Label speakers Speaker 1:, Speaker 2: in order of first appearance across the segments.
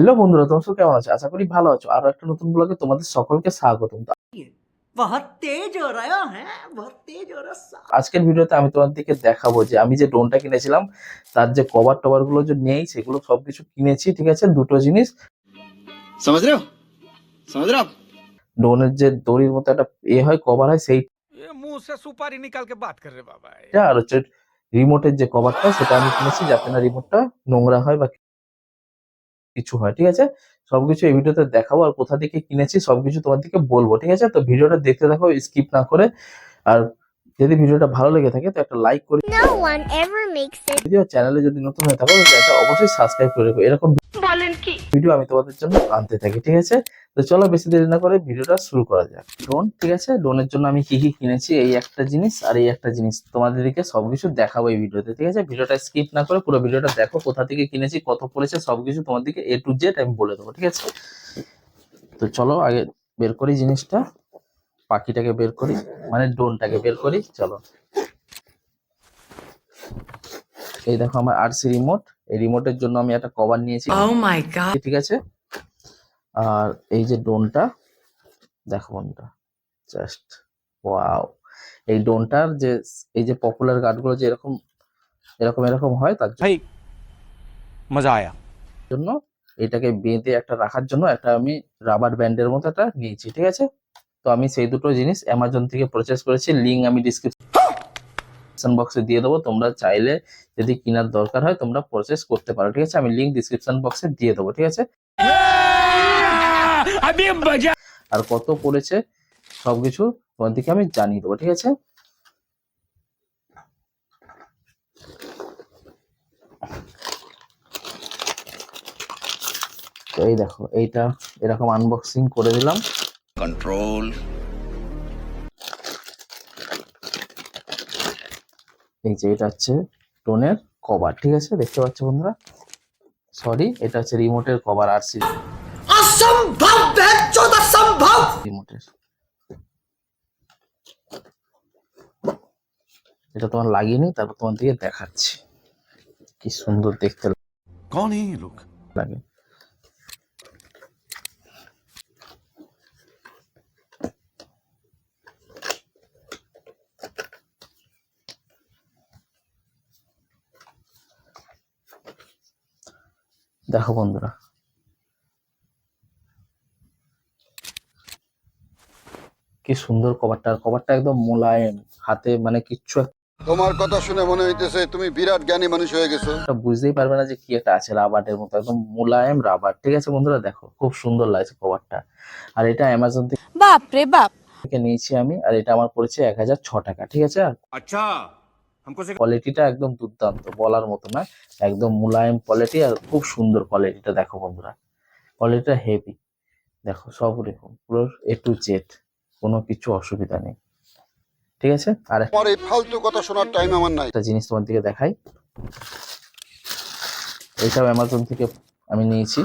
Speaker 1: Hello বন্ধুরা তোমার সব কেমন আছো? আশা করি ভালো আছো। আর একটা নতুন ব্লগে তোমাদের সকলকে
Speaker 2: স্বাগত
Speaker 1: আজকের ভিডিওতে আমি তোমার দিকে দেখাবো যে আমি যে ড্রোনটা কিনেছিলাম তার যে কভার টভারগুলো যে নেই সেগুলো সবকিছু কিনেছি ঠিক আছে? দুটো জিনিস। ড্রোনের যে দড়ির মতো একটা এ হয় কভার হয়
Speaker 3: সেই সুপারি নিকালকে বাত করে বাবা
Speaker 1: আর হচ্ছে রিমোটের যে কভারটা সেটা আমি কিনেছি যাতে না রিমোটটা নোংরা হয় বা কিছু হয় ঠিক আছে? সবকিছু এই ভিডিওতে দেখাবো আর কোথা থেকে কিনেছি সবকিছু তোমাদেরকে বলব ঠিক আছে? তো ভিডিওটা দেখতে থাকো স্কিপ না করে। আর যদি ভিডিওটা ভালো লেগে থাকে তো একটা লাইক করে চ্যানেলে যদি নতুন হয়ে থাকো তো চ্যানেলটা অবশ্যই সাবস্ক্রাইব করে রেখো। এরকম
Speaker 4: বলেন কি?
Speaker 1: ভিডিও আমি তোমাদের জন্য আনতে থাকি, ঠিক আছে? তো চলো বেশি দেরি না করে ভিডিওটা শুরু করা যাক। ড্রোন ঠিক আছে? ড্রোনের জন্য আমি কি কি কিনেছি, এই একটা জিনিস আর এই একটা জিনিস তোমাদেরকে সবকিছু দেখাবো এই ভিডিওতে, ঠিক আছে? ভিডিওটা স্কিপ না করে পুরো ভিডিওটা দেখো কোথা থেকে কিনেছি, কত পড়েছে, সবকিছু তোমাদেরকে এ টু জেড আমি বলে দেবো, ঠিক আছে? তো চলো আগে বের করি জিনিসটা, পাখিটাকে বের করি মানে ড্রোনটাকে বের করি, চলো। এই দেখো আমার আরসি রিমোট এই রিমোটের জন্য আমি একটা কভার নিয়েছি।
Speaker 2: oh
Speaker 1: ঠিক আছে? আর এই যে ডোনটা দেখো বন্ধুরা জাস্ট ওয়াও এই ডোনটার যে এই যে পপুলার গার্ডগুলো যে এরকম এরকম এরকম হয় তার
Speaker 3: জন্য মজা আয়া।
Speaker 1: জন্য এটাকে বেঁধে একটা রাখার জন্য একটা আমি রাবার ব্যান্ডের মতো একটা নিয়েছি ঠিক আছে? তো আমি সেই দুটো জিনিস অ্যামাজন থেকে প্রচেস করেছি লিঙ্ক আমি ডিসক্রিপশন ডিসক্রিপশন বক্সে দিয়ে দেবো। তোমরা চাইলে যদি কেনার দরকার হয় তোমরা প্রসেস করতে পারো ঠিক আছে? আমি লিঙ্ক ডিসক্রিপশন বক্সে দিয়ে দেবো ঠিক আছে? আর কত পড়েছে সবকিছু দিকে আমি জানিয়ে দেবো ঠিক আছে? এই দেখো এইটা এরকম আনবক্সিং করে দিলাম।
Speaker 5: কন্ট্রোল
Speaker 1: এই যে এটা হচ্ছে টোনের কভার ঠিক আছে? দেখতে পাচ্ছ বন্ধুরা? সরি এটা হচ্ছে রিমোটের কভার আর সি।
Speaker 2: অসম্ভব বেচোদ অসম্ভব!
Speaker 1: রিমোটের। এটা তোমার লাগিয়ে নিই তারপর তোমার দিকে দেখাচ্ছি। কি সুন্দর দেখতে
Speaker 3: কোন এই লোক?
Speaker 1: লাগে। দেখো বন্ধুরা। কি সুন্দর কভারটা কভারটা একদম মোলায়েম হাতে মানে কিচ্ছু
Speaker 6: তোমার কথা শুনে মনে হইতেছে তুমি বিরাট জ্ঞানী মানুষ হয়ে গেছো।
Speaker 1: বুঝতেই পারবে না যে কি একটা আছে রাবারের মতো একদম মোলায়েম রাবার। ঠিক আছে বন্ধুরা দেখো খুব সুন্দর লাগছে কভারটা আর এটা অ্যামাজন থেকে
Speaker 7: বাপ রে বাপ।
Speaker 1: থেকে নিয়েছি আমি আর এটা আমার পড়েছে এক হাজার ছ টাকা। ঠিক আছে?
Speaker 3: আচ্ছা।
Speaker 1: কোয়ালিটিটা একদম দুর্দান্ত বলার মতো না। একদম মোলায়েম কোয়ালিটি আর খুব সুন্দর কোয়ালিটিটা দেখো বন্ধুরা। কোয়ালিটিটা হেভি দেখো সব রকম পুরো এ টু জেড কোনো কিছু অসুবিধা নেই। ঠিক আছে? আর
Speaker 6: তোমার এই ফালতু কথা শোনার টাইম আমার নাই।
Speaker 1: একটা জিনিস তোমার দিকে দেখাই। এইসব অ্যামাজন থেকে আমি নিয়েছি।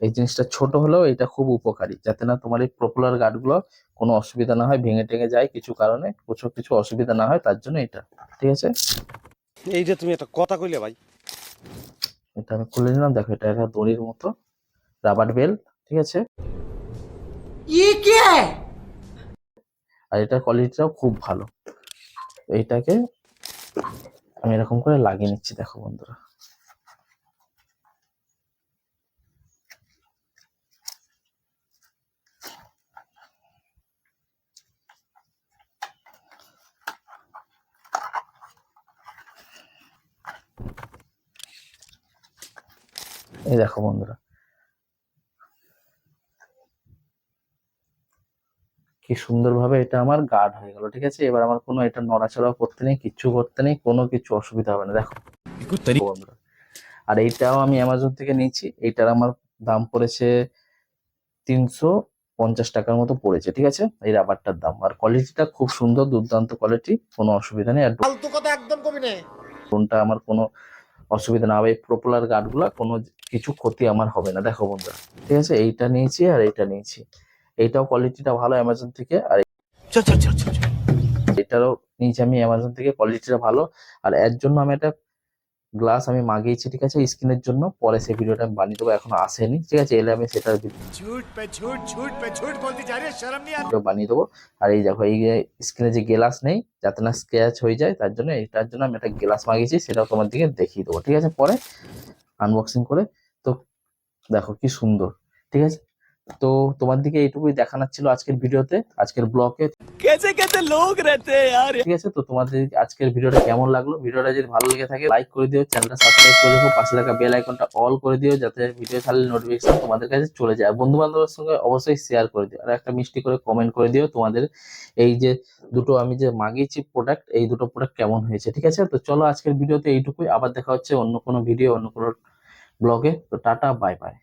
Speaker 1: এই জিনিসটা ছোট হলেও এটা খুব উপকারী যাতে না তোমার এই পপুলার গার্ডগুলো কোনো অসুবিধা না হয় ভেঙে টেঙে যায় কিছু কারণে প্রচুর কিছু অসুবিধা না হয় তার জন্য এটা ঠিক আছে?
Speaker 8: এই যে তুমি এটা কথা কইলে ভাই।
Speaker 1: এটা আমি খুলে নিলাম দেখো এটা একটা দড়ির মতো রাবার বেল ঠিক আছে? আর এটার কোয়ালিটিটাও খুব ভালো। এইটাকে আমি এরকম করে লাগিয়ে নিচ্ছি দেখো বন্ধুরা। এই দেখো বন্ধুরা। কি সুন্দরভাবে এটা আমার গার্ড হয়ে গেল ঠিক আছে? এবার আমার কোনো এটা নড়াচড়াও করতে নেই কিচ্ছু করতে নেই কোনো কিছু অসুবিধা হবে না। দেখো বন্ধুরা আর এইটাও আমি অ্যামাজন থেকে নিয়েছি এইটার আমার দাম পড়েছে তিনশো পঞ্চাশ টাকার মতো পড়েছে ঠিক আছে? এই রাবারটার দাম। আর কোয়ালিটিটা খুব সুন্দর দুর্দান্ত কোয়ালিটি কোনো অসুবিধা নেই। আর
Speaker 8: ফালতু কথা একদম কবি নে
Speaker 1: ড্রোনটা আমার কোনো অসুবিধা না হবে। প্রপোলার গার্ডগুলো কোনো কিছু ক্ষতি আমার হবে না। দেখো বন্ধুরা ঠিক আছে? এইটা নিয়েছি আর এইটা নিয়েছি। এইটাও কোয়ালিটিটা ভালো অ্যামাজন থেকে আর এটারও নিয়েছি আমি অ্যামাজন থেকে। কোয়ালিটিটা ভালো। আর এর জন্য আমি এটা গ্লাস আমি মাগিয়েছি ঠিক আছে? স্কিনের জন্য। পরে সেই ভিডিওটা আমি বানিয়ে দেবো এখন আসেনি ঠিক আছে? এলে আমি সেটা বানিয়ে দেবো। আর এই দেখো এই স্কিনে যে গ্লাস নেই যাতে না স্ক্র্যাচ হয়ে যায় তার জন্য এটার জন্য আমি একটা গ্লাস মাগিয়েছি সেটাও তোমার দিকে দেখিয়ে দেবো ঠিক আছে? পরে আনবক্সিং করে তো দেখো কি সুন্দর ঠিক আছে? তো তোমার দিকে এইটুকুই দেখানোর ছিল আজকের ভিডিওতে আজকের ব্লগে
Speaker 3: কেসে কেসে লোক রেতে, আর
Speaker 1: ঠিক আছে, তো তোমাদের আজকের ভিডিওটা কেমন লাগল, ভিডিওটা যদি ভালো লেগে থাকে লাইক করে দিও চ্যানেলটা সাবস্ক্রাইব করে দিও পাশে থাকা বেল আইকনটা অল করে দিও, যাতে ভিডিও ছাড়লে নোটিফিকেশন তোমাদের কাছে চলে যায়। বন্ধু বান্ধবের সঙ্গে অবশ্যই শেয়ার করে দিও। আর একটা মিষ্টি করে কমেন্ট করে দিও তোমাদের, এই যে দুটো আমি যে মাগিয়েছি প্রোডাক্ট এই দুটো প্রোডাক্ট কেমন হয়েছে, ঠিক আছে? তো চলো আজকের ভিডিওতে এইটুকুই, আবার দেখা হচ্ছে অন্য কোনো ভিডিও অন্য কোনো ব্লগে তো টাটা বাই বাই